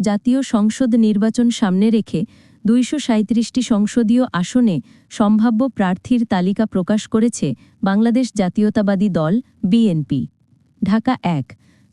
জাতীয় সংসদ নির্বাচন সামনে রেখে দুইশো সাঁত্রিশটি সংসদীয় আসনে সম্ভাব্য প্রার্থীর তালিকা প্রকাশ করেছে বাংলাদেশ জাতীয়তাবাদী দল, বিএনপি। ঢাকা এক,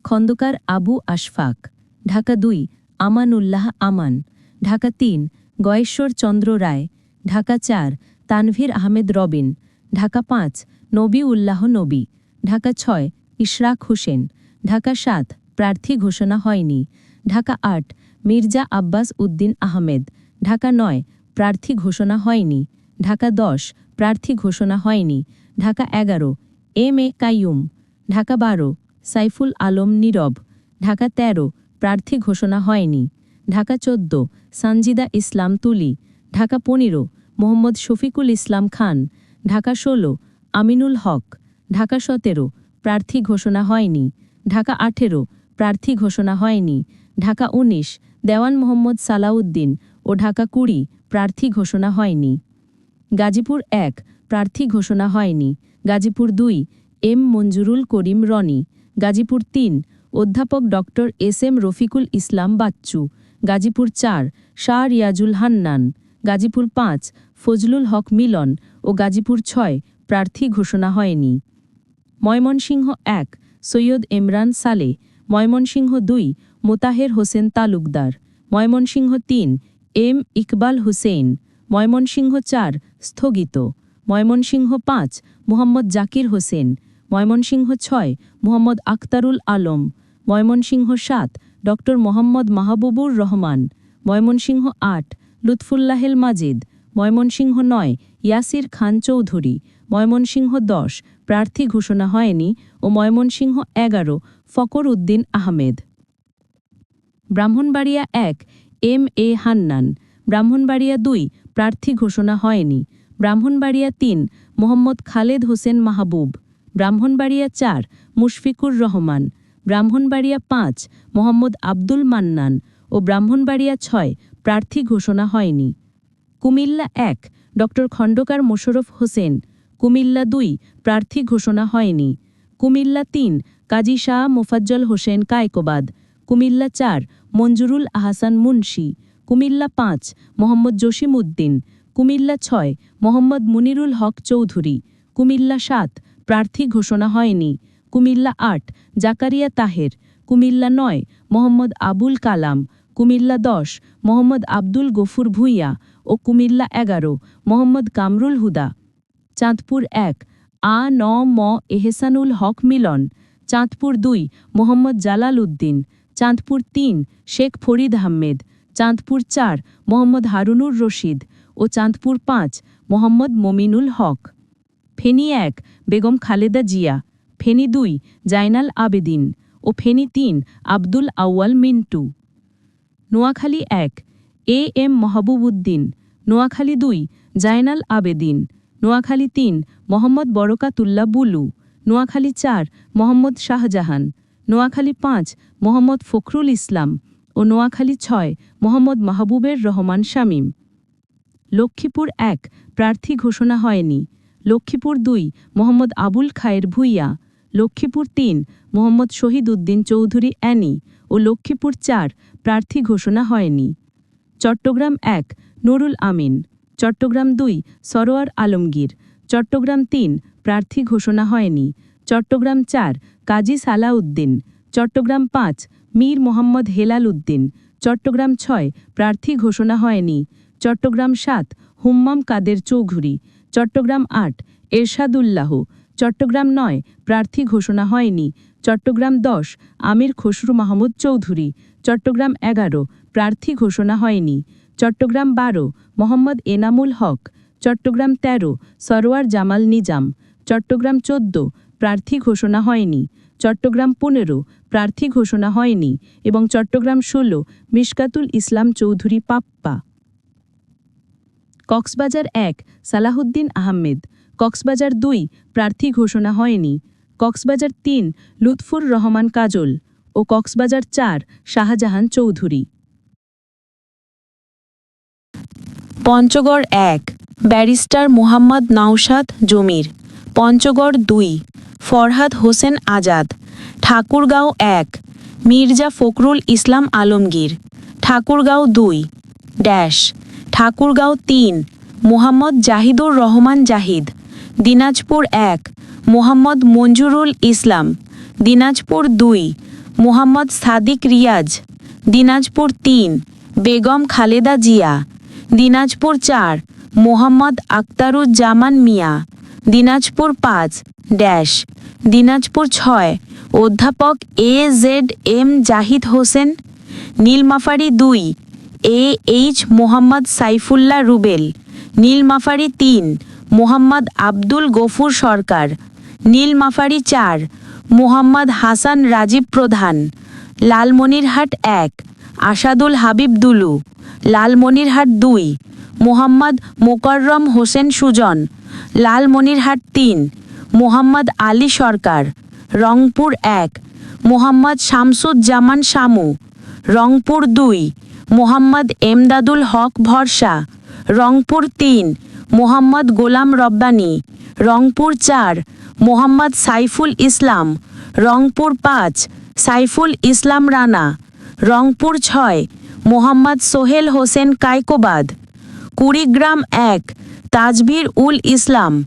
খন্দকার আবু আশফাক। ঢাকা দুই, আমানুল্লাহ আমান। ঢাকা তিন, গয়েশ্বর চন্দ্র রায়। ঢাকা চার, তানভীর আহমেদ রবিন। ঢাকা পাঁচ নবী উল্লাহ নবী। ঢাকা ছয়, ইশরাক হোসেন। ঢাকা সাত, প্রার্থী ঘোষণা হয়নি। ঢাকা আট, মির্জা আব্বাস উদ্দিন আহমেদ। ঢাকা নয়, প্রার্থী ঘোষণা হয়নি। ঢাকা দশ, প্রার্থী ঘোষণা হয়নি। ঢাকা এগারো, এম এ কাইয়ুম। ঢাকা বারো, সাইফুল আলম নীরব। ঢাকা ১৩ প্রার্থী ঘোষণা হয়নি। ঢাকা চোদ্দ, সানজিদা ইসলাম তুলি। ঢাকা পনেরো, মোহাম্মদ শফিকুল ইসলাম খান। ঢাকা ষোলো, আমিনুল হক। ঢাকা সতেরো, প্রার্থী ঘোষণা হয়নি। ঢাকা আঠেরো, প্রার্থী ঘোষণা হয়নি। ঢাকা ১৯ দেওয়ান মোহাম্মদ সালাউদ্দিন ও ঢাকা কুড়ি, প্রার্থী ঘোষণা হয়নি। গাজীপুর এক, প্রার্থী ঘোষণা হয়নি। গাজীপুর দুই, এম মঞ্জুরুল করিম রনি। গাজীপুর তিন, অধ্যাপক ড এস এম রফিকুল ইসলাম বাচ্চু। গাজীপুর চার, শাহ রিয়াজুল হান্নান। গাজীপুর পাঁচ, ফজলুল হক মিলন ও গাজীপুর ছয়, প্রার্থী ঘোষণা হয়নি। ময়মনসিংহ এক, সৈয়দ এমরান সালে। ময়মনসিংহ দুই মোতাহের হোসেন তালুকদার, ময়মনসিংহ তিন, এম ইকবাল হুসেইন, ময়মনসিংহ চার, স্থগিত, ময়মনসিংহ পাঁচ, মোহাম্মদ জাকির হোসেন ময়মনসিংহ ছয়, মোহাম্মদ আখতারুল আলম, ময়মনসিংহ সাত ড মোহাম্মদ মাহবুবুর রহমান, ময়মনসিংহ আট, লুৎফুল্লাহেল মাজিদ, ময়মনসিংহ নয়, ইয়াসির খান চৌধুরী, ময়মনসিংহ দশ, প্রার্থী ঘোষণা হয়নি ও ময়মনসিংহ এগারো ফকর উদ্দিন আহমেদ। ব্রাহ্মণবাড়িয়া এক, এম এ হান্নান। ব্রাহ্মণবাড়িয়া দুই, প্রার্থী ঘোষণা হয়নি। ব্রাহ্মণবাড়িয়া তিন, মোহাম্মদ খালেদ হোসেন মাহবুব। ব্রাহ্মণবাড়িয়া চার, মুশফিকুর রহমান। ব্রাহ্মণবাড়িয়া পাঁচ, মোহাম্মদ আব্দুল মান্নান। ও ব্রাহ্মণবাড়িয়া ছয়, প্রার্থী ঘোষণা হয়নি। কুমিল্লা এক, ড. খণ্ডকার মোশরফ হোসেন। কুমিল্লা দুই, প্রার্থী ঘোষণা হয়নি। কুমিল্লা তিন, কাজী শাহ মোফাজ্জল হোসেন কায়কোবাদ। কুমিল্লা চার মঞ্জুরুল আহসান মুন্সি, কুমিল্লা পাঁচ, মোহাম্মদ জসিম উদ্দিন কুমিল্লা ছয়, মোহাম্মদ মুনিরুল হক চৌধুরী, কুমিল্লা সাত, প্রার্থী ঘোষণা হয়নি, কুমিল্লা আট, জাকারিয়া তাহের, কুমিল্লা নয়, মোহাম্মদ আবুল কালাম, কুমিল্লা দশ, মোহাম্মদ আব্দুল গফুর ভূঁইয়া ও কুমিল্লা এগারো, মোহাম্মদ কামরুল হুদা। চাঁদপুর এক, আ ন ম এহসানুল হক মিলন। চাঁদপুর দুই, মোহাম্মদ জালাল উদ্দিন। চাঁদপুর তিন, শেখ ফরিদ আহমেদ। চাঁদপুর চার, মোহাম্মদ হারুনুর রশিদ। ও চাঁদপুর পাঁচ, মোহাম্মদ মমিনুল হক। ফেনী এক, বেগম খালেদা জিয়া। ফেনী দুই, জাইনাল আবেদিন। ও ফেনী তিন, আব্দুল আউয়াল মিন্টু। নোয়াখালী এক, এ এম মাহবুব উদ্দিন নোয়াখালী দুই, জাইনাল আবেদিন। নোয়াখালী তিন, মোহাম্মদ বরকাতুল্লাহ বুলু। নোয়াখালী চার, মোহাম্মদ শাহজাহান। নোয়াখালী পাঁচ, মোহাম্মদ ফখরুল ইসলাম ও নোয়াখালী ছয়, মোহাম্মদ মাহবুবের রহমান শামীম। লক্ষ্মীপুর এক, প্রার্থী ঘোষণা হয়নি। লক্ষ্মীপুর দুই, মোহাম্মদ আবুল খায়ের ভুইয়া। লক্ষ্মীপুর তিন, মোহাম্মদ শহীদ উদ্দিন চৌধুরী অ্যানি ও লক্ষ্মীপুর চার, প্রার্থী ঘোষণা হয়নি। চট্টগ্রাম এক, নুরুল আমিন। চট্টগ্রাম দুই, সরোয়ার আলমগীর। চট্টগ্রাম তিন, প্রার্থী ঘোষণা হয়নি। চট্টগ্রাম চার, কাজী সালাউদ্দিন। চট্টগ্রাম পাঁচ, মীর মোহাম্মদ হেলাল উদ্দিন। চট্টগ্রাম ছয়, প্রার্থী ঘোষণা হয়নি। চট্টগ্রাম সাত, হুম্মাম কাদের চৌধুরী। চট্টগ্রাম আট, এরশাদুল্লাহ। চট্টগ্রাম নয়, প্রার্থী ঘোষণা হয়নি। চট্টগ্রাম দশ, আমির খসরু মাহমুদ চৌধুরী। চট্টগ্রাম এগারো, প্রার্থী ঘোষণা হয়নি। চট্টগ্রাম বারো, মোহাম্মদ এনামুল হক। চট্টগ্রাম ১৩ সরোয়ার জামাল নিজাম। চট্টগ্রাম চোদ্দ প্রার্থী ঘোষণা হয়নি। চট্টগ্রাম পনেরো, প্রার্থী ঘোষণা হয়নি এবং চট্টগ্রাম ষোলো, মিশকাতুল ইসলাম চৌধুরী পাপ্পা। কক্সবাজার এক সালাহুদ্দিন আহমেদ। কক্সবাজার দুই, প্রার্থী ঘোষণা হয়নি। কক্সবাজার তিন, লুৎফুর রহমান কাজল। ও কক্সবাজার চার, শাহজাহান চৌধুরী। পঞ্চগড় এক, ব্যারিস্টার মোহাম্মদ নাওশাদ জমির। পঞ্চগড় দুই ফরহাদ হোসেন আজাদ। ঠাকুরগাঁও এক। মির্জা ফখরুল ইসলাম আলমগীর। ঠাকুরগাঁও দুই। ড্যাশ। ঠাকুরগাঁও তিন। মোহাম্মদ জাহিদুর রহমান জাহিদ। দিনাজপুর এক। মোহাম্মদ মঞ্জুরুল ইসলাম। দিনাজপুর দুই। মোহাম্মদ সাদিক রিয়াজ। দিনাজপুর তিন। বেগম খালেদা জিয়া। দিনাজপুর চার। মোহাম্মদ আক্তারুজ্জামান মিয়া। দিনাজপুর পাঁচ, ড্যাশ। দিনাজপুর ছয়, অধ্যাপক A Z M Zahid Hossain. Nilphamari দুই, এ এইচ মোহাম্মদ সাইফুল্লাহ রুবেল। নীলমাফারি তিন, মোহাম্মদ আব্দুল গফুর সরকার। নীলমাফারি চার, মোহাম্মদ হাসান রাজীব প্রধান। লালমনিরহাট এক, আসাদুল হাবিব দুলু। লালমনিরহাট দুই, মোহাম্মদ মোকররম হোসেন সুজন, লালমনিরহাট তিন, মোহাম্মদ আলী সরকার, রংপুর এক, মোহাম্মদ শামসুজ্জামান শামু, রংপুর দুই, মোহাম্মদ এমদাদুল হক ভরসা, রংপুর তিন, মোহাম্মদ গোলাম রব্বানী, রংপুর চার, মোহাম্মদ সাইফুল ইসলাম, রংপুর পাঁচ, সাইফুল ইসলাম রানা, রংপুর ছয় মোহাম্মদ সোহেল হোসেন কায়কোবাদ কুড়িগ্রাম এক তাজভির উল ইসলাম।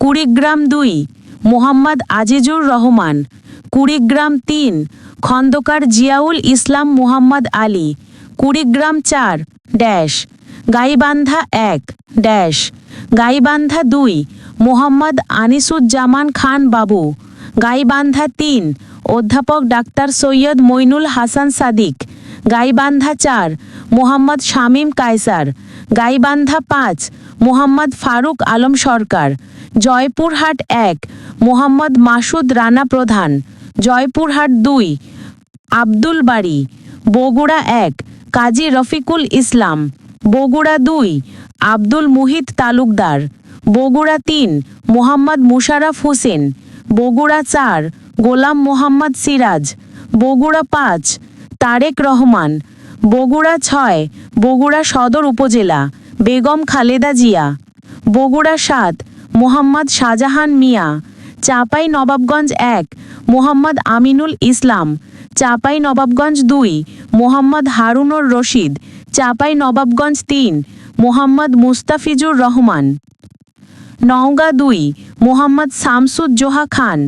কুড়িগ্রাম দুই, মোহাম্মদ আজিজুর রহমান। কুড়িগ্রাম তিন, খন্দকার জিয়াউল ইসলাম মুহাম্মদ আলী। কুড়িগ্রাম চার, ড্যাশ। গাইবান্ধা এক, ড্যাশ। গাইবান্ধা দুই, মোহাম্মদ আনিসুজ্জামান খান বাবু। গাইবান্ধা তিন, অধ্যাপক ডাক্তার সৈয়দ মইনুল হাসান সাদিক। গাইবান্ধা চার, মোহাম্মদ শামীম কায়সার। গাইবান্ধা পাঁচ, মোহাম্মদ ফারুক আলম সরকার। জয়পুরহাট এক, মোহাম্মদ মাসুদ রানা প্রধান। জয়পুরহাট দুই, আব্দুল বাড়ি বগুড়া এক, কাজী রফিকুল ইসলাম। বগুড়া দুই, আব্দুল মুহিত তালুকদার। বগুড়া তিন, মোহাম্মদ মুশারফ হোসেন। বগুড়া চার, গোলাম মোহাম্মদ সিরাজ। বগুড়া পাঁচ তারেক রহমান, বগুড়া ছয়, বগুড়া সদর উপজেলা, বেগম খালেদা জিয়া, বগুড়া সাত, মোহাম্মদ শাহজাহান মিয়া, চাপাই নবাবগঞ্জ এক, মোহাম্মদ আমিনুল ইসলাম, চাপাই নবাবগঞ্জ দুই, মোহাম্মদ হারুনুর রশিদ, চাপাই নবাবগঞ্জ তিন, মোহাম্মদ মুস্তাফিজুর রহমান। নওগাঁ দুই, মোহাম্মদ শামসুজ্জোহা খান।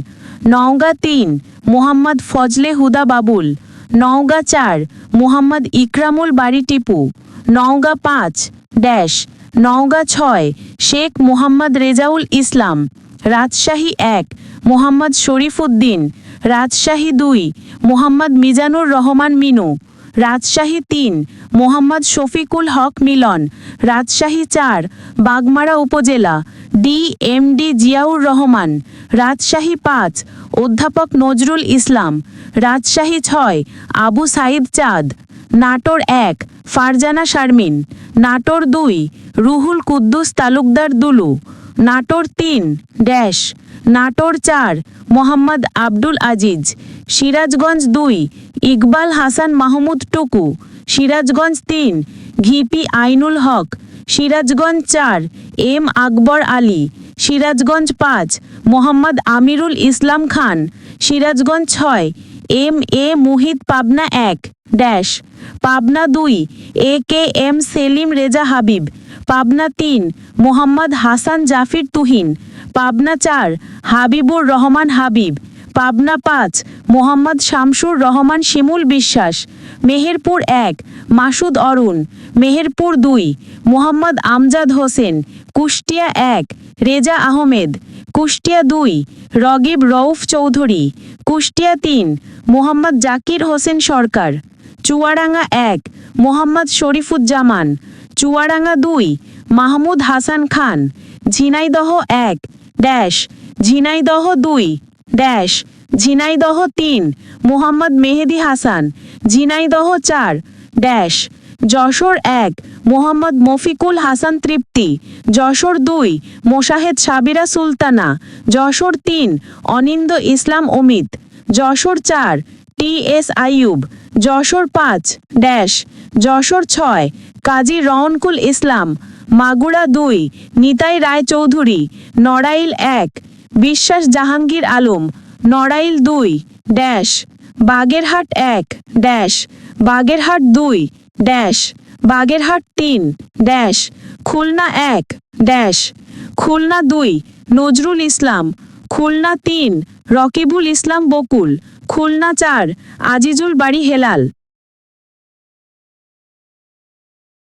নওগাঁ তিন, মোহাম্মদ ফজলে হুদা বাবুল। নওগাঁ চার, মোহাম্মদ ইকরামুল বাড়ি টিপু। নওগাঁ পাঁচ, ড্যাশ। নওগাঁ ছয়, শেখ মোহাম্মদ রেজাউল ইসলাম। রাজশাহী এক, মোহাম্মদ শরীফ উদ্দিন রাজশাহী দুই, মোহাম্মদ মিজানুর রহমান মিনু। রাজশাহী তিন, মোহাম্মদ শফিকুল হক মিলন, রাজশাহী চার, বাগমারা উপজেলা D M D Ziaur Rahman, Rajshahi পাঁচ, অধ্যাপক নজরুল ইসলাম, রাজশাহী ছয়, আবু সাইদ চাঁদ, নাটোর এক, ফারজানা শারমিন, নাটোর দুই, রুহুল কুদ্দুস তালুকদার দুলু নাটোর তিন, ড্যাশ। নাটোর চার, মোহাম্মদ আব্দুল আজিজ। সিরাজগঞ্জ দুই, ইকবাল হাসান মাহমুদ টুকু। সিরাজগঞ্জ তিন, ঘিপি আইনুল হক। সিরাজগঞ্জ চার, এম আকবর আলী। সিরাজগঞ্জ পাঁচ, মোহাম্মদ আমিরুল ইসলাম খান। সিরাজগঞ্জ ছয়, এম এ মুহিত পাবনা এক, ড্যাশ। পাবনা দুই, A K M Selim Reza Habib. Pabna তিন, মোহাম্মদ হাসান জাফির তুহিন, পাবনা চার, হাবিবুর রহমান হাবিব, পাবনা পাঁচ, মোহাম্মদ শামসুর রহমান শিমুল বিশ্বাস, মেহেরপুর এক, মাসুদ অরুণ, মেহেরপুর দুই, মোহাম্মদ আমজাদ হোসেন, কুষ্টিয়া এক, রেজা আহমেদ, কুষ্টিয়া দুই, রগিব রউফ চৌধুরী, কুষ্টিয়া তিন, মোহাম্মদ জাকির হোসেন সরকার, চুয়াডাঙ্গা এক, মোহাম্মদ শরীফুজ্জামান চুয়াডাঙ্গা দুই, মাহমুদ হাসান খান, ঝিনাইদহ এক, ড্যাশ, ঝিনাইদহ দুই, ড্যাশ, ঝিনাইদহ তিন, মোহাম্মদ মেহেদি হাসান, ঝিনাইদহ চার, ড্যাশ, যশোর এক, মোহাম্মদ মফিকুল হাসান তৃপ্তি, যশোর দুই, মোশাহেদ সাবিরা সুলতানা, যশোর তিন, অনিন্দ ইসলাম অমিত, যশোর চার, টি এস আইয়ুব, যশোর পাঁচ, ড্যাশ, যশোর ছয় কাজী রওনকুল ইসলাম, মাগুরা দুই, নিতাই রায় চৌধুরী নড়াইল এক, বিশ্বাস জাহাঙ্গীর আলম, নড়াইল দুই, ড্যাশ, বাগেরহাট এক, ড্যাশ, বাগেরহাট দুই, ড্যাশ, বাগেরহাট তিন, ড্যাশ, খুলনা এক, ড্যাশ, খুলনা দুই, নজরুল ইসলাম, খুলনা তিন, রকিবুল ইসলাম বকুল, খুলনা চার, আজিজুল বাড়ি হেলাল।